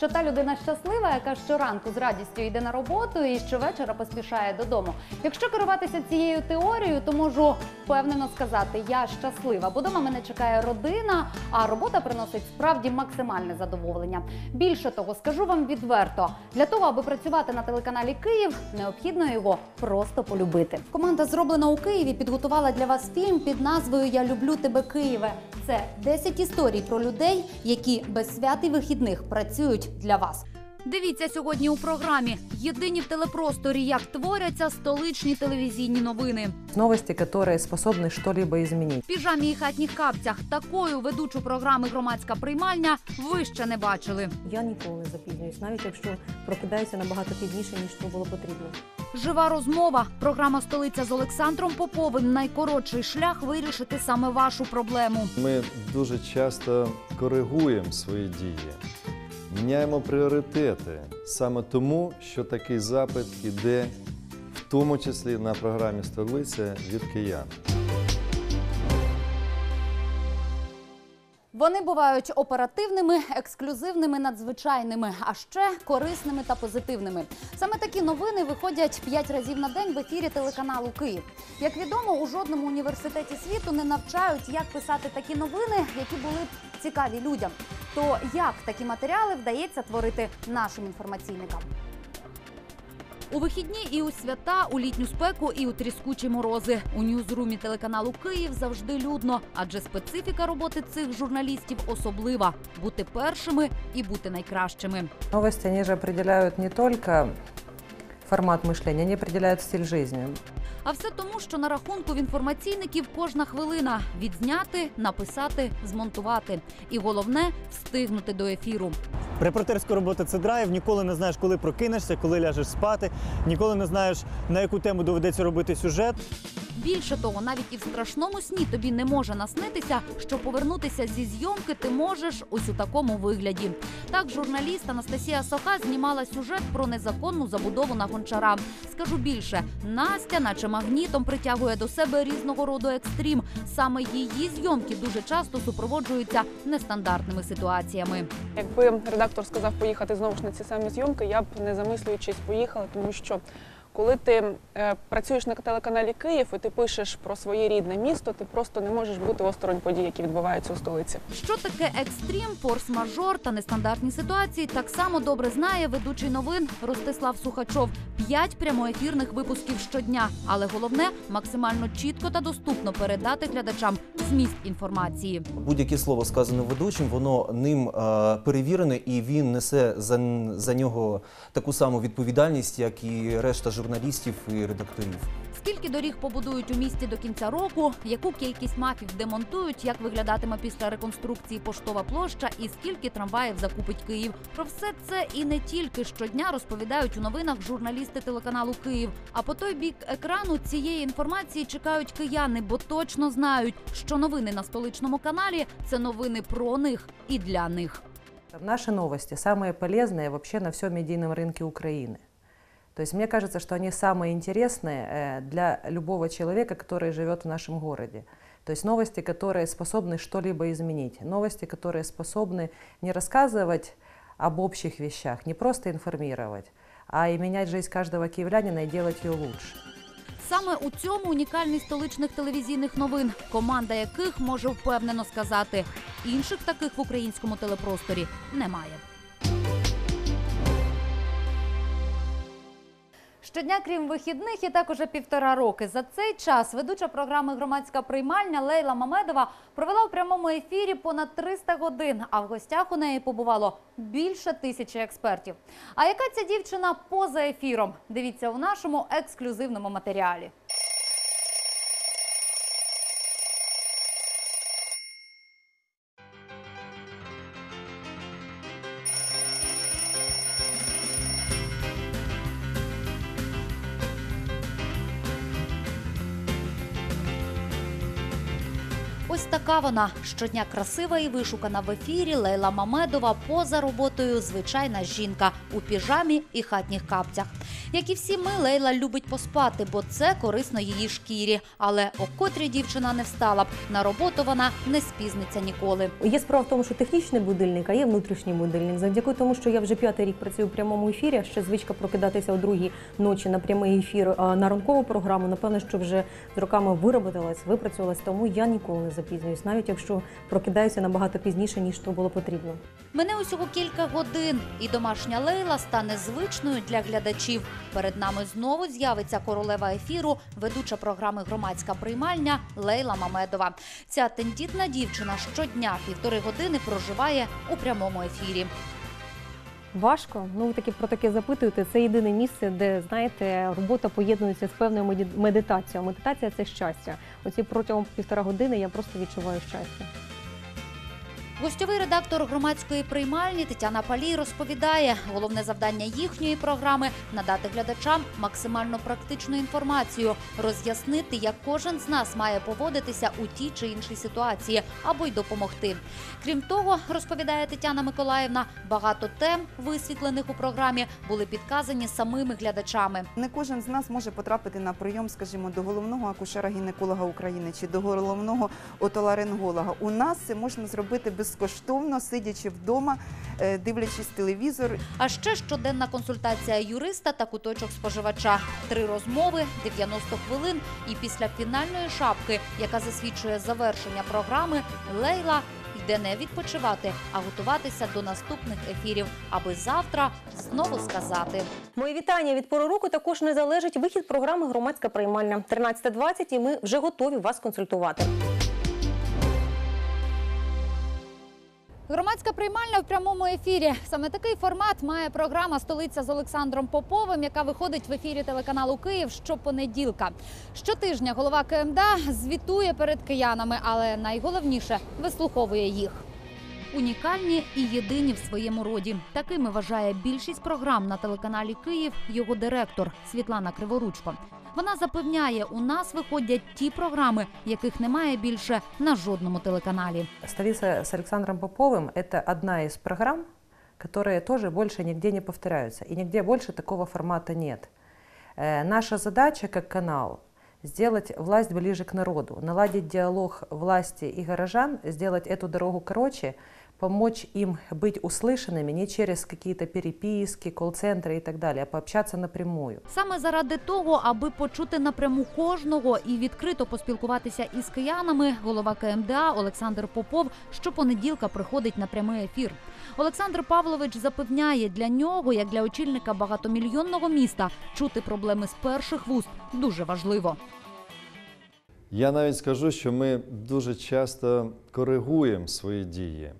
Що та людина щаслива, яка щоранку з радістю йде на роботу і щовечора поспішає додому. Якщо керуватися цією теорією, то можу впевнено сказати, я щаслива, бо дома мене чекає родина, а робота приносить справді максимальне задоволення. Більше того, скажу вам відверто, для того, аби працювати на телеканалі Київ, необхідно його просто полюбити. Команда зроблена у Києві підготувала для вас фільм під назвою Я люблю тебе, Києве. Це 10 історій про людей, які без свят і вихідних працюють для вас. Дивіться сьогодні у програмі Єдині в телепросторі, як творяться столичні телевізійні новини. Новости, которые способны что-либо изменить. В піжамі і хатніх капцях такою ведучу програми громадська приймальня ви ще не бачили. Я ніколи не запізнююсь, навіть якщо прокидаюся набагато пізніше, ніж то було потрібно. Жива розмова. Програма Столиця з Олександром Поповим. Найкоротший шлях вирішити саме вашу проблему. Ми дуже часто коригуємо свої дії, міняємо пріоритети саме тому, що такий запит іде, в тому числі на програмі столиця від киян. Вони бувають оперативними, ексклюзивними, надзвичайними, а ще корисними та позитивними. Саме такі новини виходять 5 разів на день в ефірі телеканалу Київ. Як відомо, у жодному університеті світу не навчають, як писати такі новини, які були б цікаві людям. То як такі матеріали вдається творити нашим інформаційникам? У вихідні і у свята, у літню спеку і у тріскучі морози. У ньюзрумі телеканалу Київ завжди людно, адже специфіка роботи цих журналістів особлива бути першими і бути найкращими. Новості вони ж определяють не только формат мишлення, вони определяють стиль жизни. А все тому, що на рахунку в інформаційників кожна хвилина відзняти, написати, змонтувати. І головне встигнути до ефіру. Репортерська робота це драйв. Ніколи не знаєш, коли прокинешся, коли ляжеш спати. Ніколи не знаєш, на яку тему доведеться робити сюжет. Більше того, навіть і в страшному сні тобі не може наснитися, що повернутися зі зйомки ти можеш ось у такому вигляді. Так, журналіст Анастасія Соха знімала сюжет про незаконну забудову на гончара. Скажу більше, Настя, наче магнітом, притягує до себе різного роду екстрім. Саме її зйомки дуже часто супроводжуються нестандартними ситуаціями. Якби редактор сказав поїхати знову ж на ці самі зйомки, я б не замислюючись поїхала, тому що коли ти е, працюєш на телеканалі Київ і ти пишеш про своє рідне місто, ти просто не можеш бути осторонь подій, які відбуваються у столиці. Що таке екстрім, форс-мажор та нестандартні ситуації, так само добре знає ведучий новин Ростислав Сухачов. П'ять прямоефірних випусків щодня. Але головне максимально чітко та доступно передати глядачам зміст інформації. Будь-яке слово сказане ведучим, воно ним е, перевірене, і він несе за, за нього таку саму відповідальність, як і решта журналістів і редакторів. Скільки доріг побудують у місті до кінця року, яку кількість мафів демонтують, як виглядатиме після реконструкції поштова площа, і скільки трамваїв закупить Київ. Про все це і не тільки щодня розповідають у новинах журналісти телеканалу Київ. А по той бік екрану цієї інформації чекають кияни, бо точно знають, що новини на столичному каналі це новини про них і для них. Наши новости самые полезные вообще на всем медийном рынке Украины. То есть мне кажется, что они самые интересные э, для любого человека, который живет в нашем городе. То есть новости, которые способны что-либо изменить. Новости, которые способны не рассказывать об общих вещах, не просто информировать, а и менять жизнь каждого киевлянина и делать ее лучше. Саме у цьому унікальність столичних телевізійних новин, команда яких може впевнено сказати, інших таких в українському телепросторі немає. Щодня, крім вихідних, і так уже півтора роки. За цей час ведуча програми Громадська приймальня Лейла Мамедова провела в прямому ефірі понад 300 годин, а в гостях у неї побувало більше тисячі експертів. А яка ця дівчина поза ефіром? Дивіться у нашому ексклюзивному матеріалі. Ось така вона щодня красива і вишукана в ефірі. Лейла Мамедова поза роботою звичайна жінка у піжамі і хатніх капцях. Як і всі ми, Лейла любить поспати, бо це корисно її шкірі. Але о котрій дівчина не встала б на роботу вона не спізниться ніколи. Є справа в тому, що технічний будильник, а є внутрішній будильник. Завдяки тому, що я вже п'ятий рік працюю в прямому ефірі, а ще звичка прокидатися о другій ночі на прямий ефір на ранкову програму. Напевно, що вже з роками вироботилась, випрацювалась, тому я ніколи не запізнююсь, навіть якщо прокидаюся набагато пізніше, ніж то було потрібно. Мене усього кілька годин, і домашня Лейла стане звичною для глядачів. Перед нами знову з'явиться королева ефіру, ведуча програми Громадська приймальня Лейла Мамедова. Ця тендітна дівчина щодня півтори години проживає у прямому ефірі. Важко. Ну таки про таке запитуєте. Це єдине місце, де знаєте, робота поєднується з певною медитацією. Медитація це щастя. Оці протягом півтора години я просто відчуваю щастя. Гостьовий редактор громадської приймальні Тетяна Палій розповідає, головне завдання їхньої програми надати глядачам максимально практичну інформацію, роз'яснити, як кожен з нас має поводитися у тій чи іншій ситуації або й допомогти. Крім того, розповідає Тетяна Миколаївна, багато тем, висвітлених у програмі, були підказані самими глядачами. Не кожен з нас може потрапити на прийом, скажімо, до головного акушера-гінеколога України чи до головного отоларинголога. У нас це можна зробити безкоштовно, сидячи вдома, е, дивлячись телевізор. А ще щоденна консультація юриста та куточок споживача. Три розмови, 90 хвилин. І після фінальної шапки, яка засвідчує завершення програми, Лейла йде не відпочивати, а готуватися до наступних ефірів, аби завтра знову сказати. Мої вітання від пору року також не залежить вихід програми Громадська приймальня 13.20 і ми вже готові вас консультувати. Громадська приймальня в прямому ефірі. Саме такий формат має програма Столиця з Олександром Поповим, яка виходить в ефірі телеканалу Київ щопонеділка. Щотижня голова КМДА звітує перед киянами, але найголовніше вислуховує їх. Унікальні і єдині в своєму роді. Такими вважає більшість програм на телеканалі Київ його директор Світлана Криворучко. Вона запевняє, у нас виходять ті програми, яких немає більше на жодному телеканалі. «Столица с Александром Поповым» – это одна из программ, которые тоже больше нигде не повторяются. И нигде больше такого формата нет. Э, Наша задача как канал – сделать власть ближе к народу, наладить диалог власти и горожан, сделать эту дорогу короче, помочь им быть услышанными не через какие-то переписки, колл-центры и так далее, а пообщаться напрямую. Саме заради того, аби почути напряму кожного і відкрито поспілкуватися із киянами, голова КМДА Олександр Попов щопонеділка приходить на прямий ефір. Олександр Павлович запевняє, для нього, як для очільника багатомільйонного міста, чути проблеми з перших вуст дуже важливо. Я навіть скажу, що ми дуже часто коригуємо свої дії,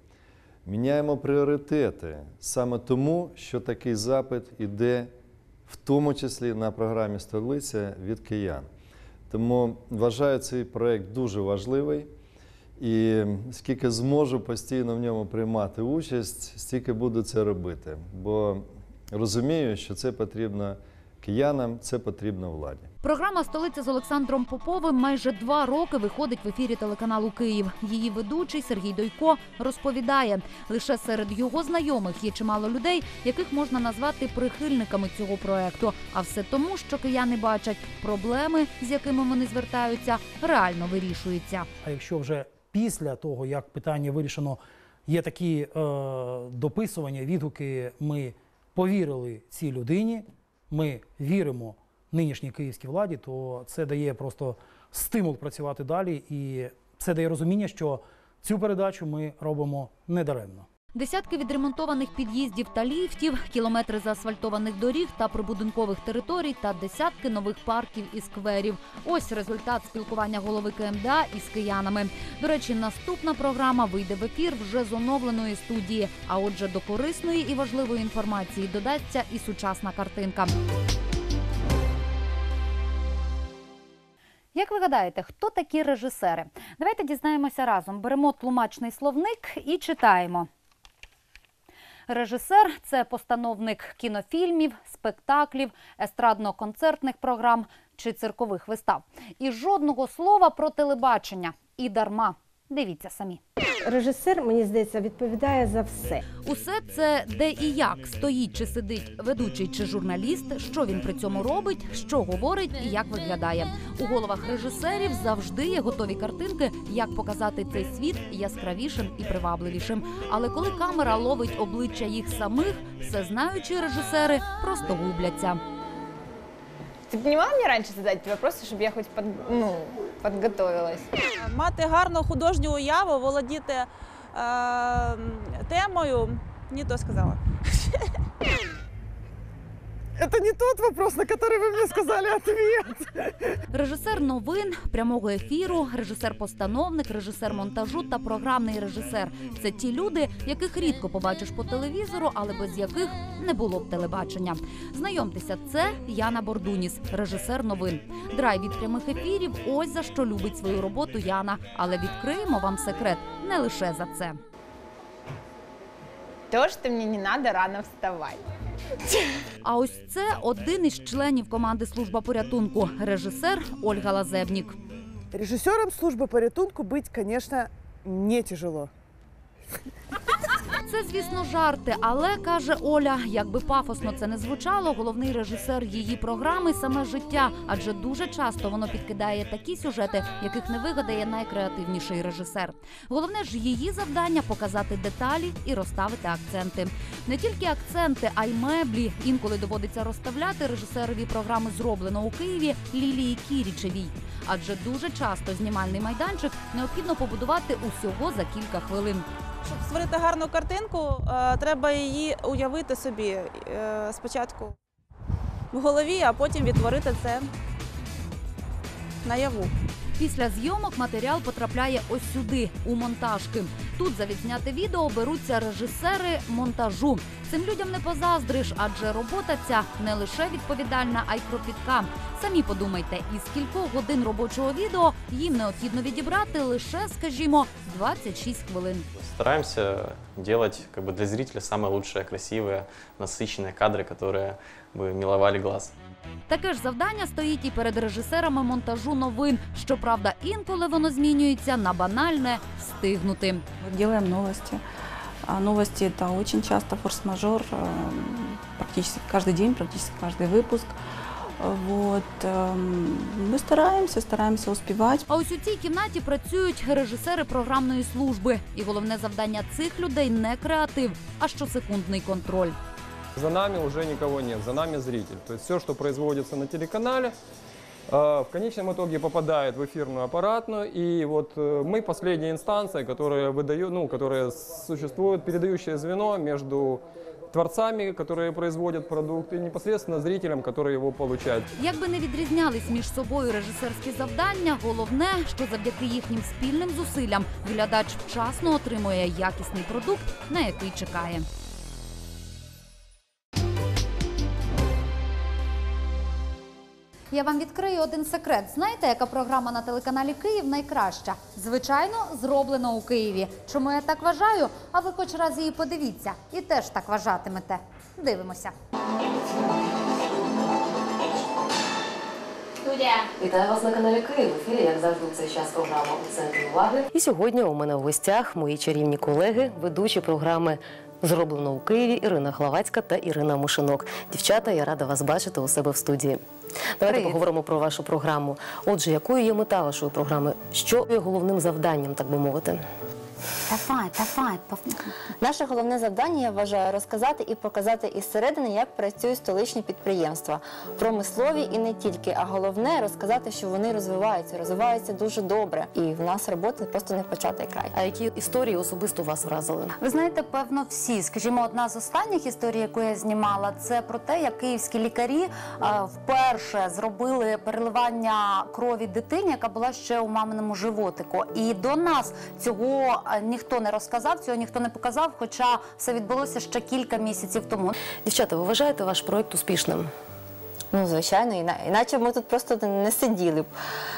міняємо пріоритети саме тому, що такий запит іде в тому числі на програмі столиця від киян. Тому вважаю цей проєкт дуже важливий. І скільки зможу постійно в ньому приймати участь, стільки буду це робити. Бо розумію, що це потрібно киянам, це потрібно владі. Програма Столиця з Олександром Поповим майже два роки виходить в ефірі телеканалу Київ. Її ведучий Сергій Дойко розповідає, лише серед його знайомих є чимало людей, яких можна назвати прихильниками цього проекту. А все тому, що кияни бачать проблеми, з якими вони звертаються, реально вирішуються. А якщо вже після того, як питання вирішено, є такі е, дописування, відгуки, ми повірили цій людині, ми віримо нинішній київській владі, то це дає просто стимул працювати далі, і це дає розуміння, що цю передачу ми робимо недаремно. Десятки відремонтованих під'їздів та ліфтів, кілометри заасфальтованих доріг та прибудинкових територій та десятки нових парків і скверів. Ось результат спілкування голови КМДА із киянами. До речі, наступна програма вийде в ефір вже з оновленої студії. А отже, до корисної і важливої інформації додасться і сучасна картинка. Як ви гадаєте, хто такі режисери? Давайте дізнаємося разом. Беремо тлумачний словник і читаємо. Режисер це постановник кінофільмів, спектаклів, естрадно-концертних програм чи циркових вистав. І жодного слова про телебачення. І дарма. Дивіться самі. Режисер, мені здається, відповідає за все. Усе це де і як стоїть чи сидить ведучий чи журналіст, що він при цьому робить, що говорить і як виглядає. У головах режисерів завжди є готові картинки, як показати цей світ яскравішим і привабливішим. Але коли камера ловить обличчя їх самих, всезнаючі режисери просто губляться. Ты б не могла мне раньше задать эти вопросы, чтобы я хоть под, ну, подготовилась? Мати гарну художню уяву, володіти е, темою. Не то сказала. Это не тот вопрос, на который вы мне сказали ответ. Режисер новин, прямого ефіру, режисер-постановник, режисер монтажу та програмний режисер це ті люди, яких рідко побачиш по телевізору, але без яких не було б телебачення. Знайомтеся, це Яна Бордуніс, режисер новин. Драйв від прямих ефірів. Ось за що любить свою роботу Яна. Але відкриємо вам секрет не лише за це. То, что мне не надо рано вставать. А ось це один із членів команди Служба порятунку, режисер Ольга Лазебнік. Режиссером службы порятунку быть, конечно, не тяжело. Це, звісно, жарти, але каже Оля, якби пафосно це не звучало, головний режисер її програми саме життя, адже дуже часто воно підкидає такі сюжети, яких не вигадає найкреативніший режисер. Головне ж її завдання показати деталі і розставити акценти. Не тільки акценти, а й меблі. Інколи доводиться розставляти режисерові програми зроблено у Києві Лілії Кірічевій. Адже дуже часто знімальний майданчик необхідно побудувати усього за кілька хвилин. Щоб створити гарну картинку, е, треба її уявити собі е, спочатку в голові, а потім відтворити це наяву. Після зйомок матеріал потрапляє ось сюди, у монтажки. Тут за відзняте відео беруться режисери монтажу. Цим людям не позаздриш, адже робота ця не лише відповідальна, а й кропітка. Самі подумайте, із кількох годин робочого відео їм необхідно відібрати лише, скажімо, 26 хвилин. Стараемся делать как бы для зрителя самые лучшие, красивые, насыщенные кадры, которые бы миловали глаз. Таке ж завдання стоїть і перед режисерами монтажу новин. Щоправда, інколи воно змінюється на банальне стигнути. Делаем новости. А новости это очень часто форс-мажор, э, практически каждый день, практически каждый выпуск. Вот. эм, Мы стараемся, стараемся успевать. А ось у цій кімнаті працюють режисери програмної служби. І головне завдання цих людей не креатив, а щосекундний контроль. За нами уже никого нет, за нами зритель. То есть все, что производится на телеканале, э, в конечном итоге попадает в эфирную аппаратную, и вот э, мы последняя инстанция, которая выдает, ну, которая существует, передающее звено между творцами, которые производят продукт, и непосредственно зрителям, которые его получают. Якби не відрізнялись між собою режисерські завдання, головне, що завдяки їхнім спільним зусиллям глядач вчасно отримує якісний продукт, на який чекає. Я вам відкрию один секрет. Знаєте, яка програма на телеканалі Київ найкраща? Звичайно, зроблено у Києві. Чому я так вважаю? А ви хоч раз її подивіться і теж так вважатимете. Дивимося. Вітаю вас на каналі Київ. В ефірі, як завжди, цей час програма у центрі уваги. І сьогодні у мене в гостях мої чарівні колеги, ведучі програми Зроблено у Києві Ірина Главацька та Ірина Мушинок. Дівчата, я рада вас бачити у себе в студії. Давайте Привіт. поговоримо про вашу програму. Отже, якою є мета вашої програми? Що є головним завданням, так би мовити? Давай, давай. Наше головне завдання, я вважаю, розказати і показати із середини, як працюють столичні підприємства, промислові і не тільки. А головне розказати, що вони розвиваються, розвиваються дуже добре. І в нас роботи просто не початий край. А які історії особисто вас вразили? Ви знаєте, певно, всі. Скажімо, одна з останніх історій, яку я знімала, це про те, як київські лікарі е, вперше зробили переливання крові дитині, яка була ще у маминому животику. І до нас цього е, ніхто не розказав, цього ніхто не показав, хоча все відбулося ще кілька місяців тому. Дівчата, ви вважаєте ваш проект успішним? Ну, звичайно, іна- іначе ми тут просто не сиділи б.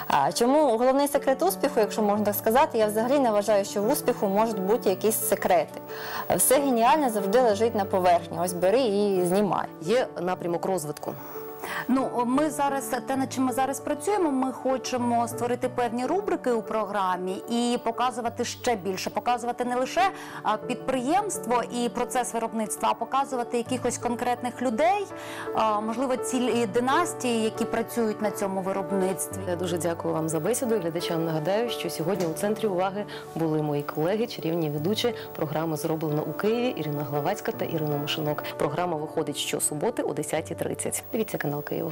А чому головний секрет успіху, якщо можна так сказати, я взагалі не вважаю, що в успіху можуть бути якісь секрети. Все геніальне завжди лежить на поверхні. Ось бери і знімай. Є напрямок розвитку. Ну, ми зараз те, над чим ми зараз працюємо. Ми хочемо створити певні рубрики у програмі і показувати ще більше, показувати не лише підприємство і процес виробництва, а показувати якихось конкретних людей, можливо, цілі династії, які працюють на цьому виробництві. Я дуже дякую вам за бесіду. Глядачам нагадаю, що сьогодні у центрі уваги були мої колеги, чарівні ведучі. Програма зроблена у Києві. Ірина Главацька та Ірина Мишинок. Програма виходить щосуботи о 10.30. Дивіться канал Києва.